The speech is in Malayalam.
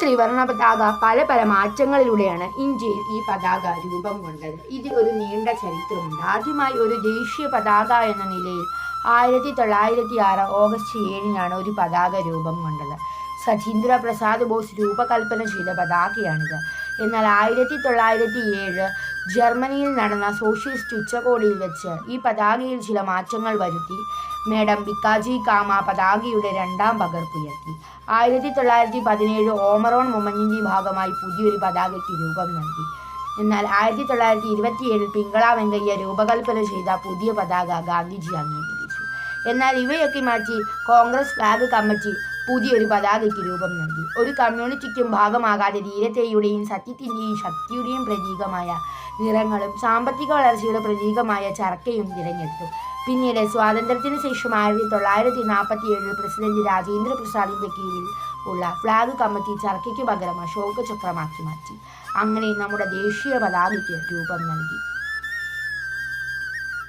ത്രിവർണ പതാക പല പല മാറ്റങ്ങളിലൂടെയാണ് ഇന്ത്യയിൽ ഈ പതാക രൂപം കൊണ്ടത്. ഇതിൽ ഒരു നീണ്ട ചരിത്രമുണ്ട്. ആദ്യമായി ഒരു ദേശീയ പതാക എന്ന നിലയിൽ ആയിരത്തി തൊള്ളായിരത്തി ആറ് ഓഗസ്റ്റ് ഏഴിനാണ് ഒരു പതാക രൂപം കൊണ്ടത്. സചീന്ദ്ര പ്രസാദ് ബോസ് രൂപകൽപ്പന ചെയ്ത പതാകയാണിത്. എന്നാൽ ആയിരത്തി തൊള്ളായിരത്തി ഏഴ് ജർമ്മനിയിൽ നടന്ന സോഷ്യലിസ്റ്റ് ഉച്ചകോടിയിൽ വെച്ച് ഈ പതാകയിൽ ചില മാറ്റങ്ങൾ വരുത്തി. മേഡം ബിക്കാജി കാമ പതാകയുടെ രണ്ടാം പകർപ്പുയർത്തി ആയിരത്തി തൊള്ളായിരത്തി പതിനേഴ് ഓമറോൺ മൊമന്റിന്റെ ഭാഗമായി പുതിയൊരു പതാകയ്ക്ക് രൂപം നൽകി. എന്നാൽ ആയിരത്തി തൊള്ളായിരത്തി ഇരുപത്തിയേഴിൽ പിങ്കള വെങ്കയ്യ രൂപകൽപ്പന ചെയ്ത പുതിയ പതാക ഗാന്ധിജി അംഗീകരിച്ചു എന്നാൽ ഇവയൊക്കെ മാറ്റി കോൺഗ്രസ് ഫ്ലാഗ് കമ്മിറ്റി പുതിയൊരു പതാകയ്ക്ക് രൂപം നൽകി. ഒരു കമ്മ്യൂണിറ്റിക്കും ഭാഗമാകാതെ ധീരതയുടെയും സത്യത്തിന്റെയും ശക്തിയുടെയും പ്രതീകമായ നിറങ്ങളും സാമ്പത്തിക വളർച്ചയുടെ പ്രതീകമായ ചർക്കയും തിരഞ്ഞെടുത്തു. പിന്നീട് സ്വാതന്ത്ര്യത്തിന് ശേഷം ആയിരത്തി തൊള്ളായിരത്തി നാൽപ്പത്തി ഏഴിൽ പ്രസിഡന്റ് രാജേന്ദ്ര കീഴിൽ ഉള്ള ഫ്ലാഗ് കമ്മിറ്റി ചർക്കയ്ക്ക് പകരം അശോക ചക്രമാക്കി മാറ്റി. അങ്ങനെ നമ്മുടെ ദേശീയ പതാകയ്ക്ക് രൂപം നൽകി.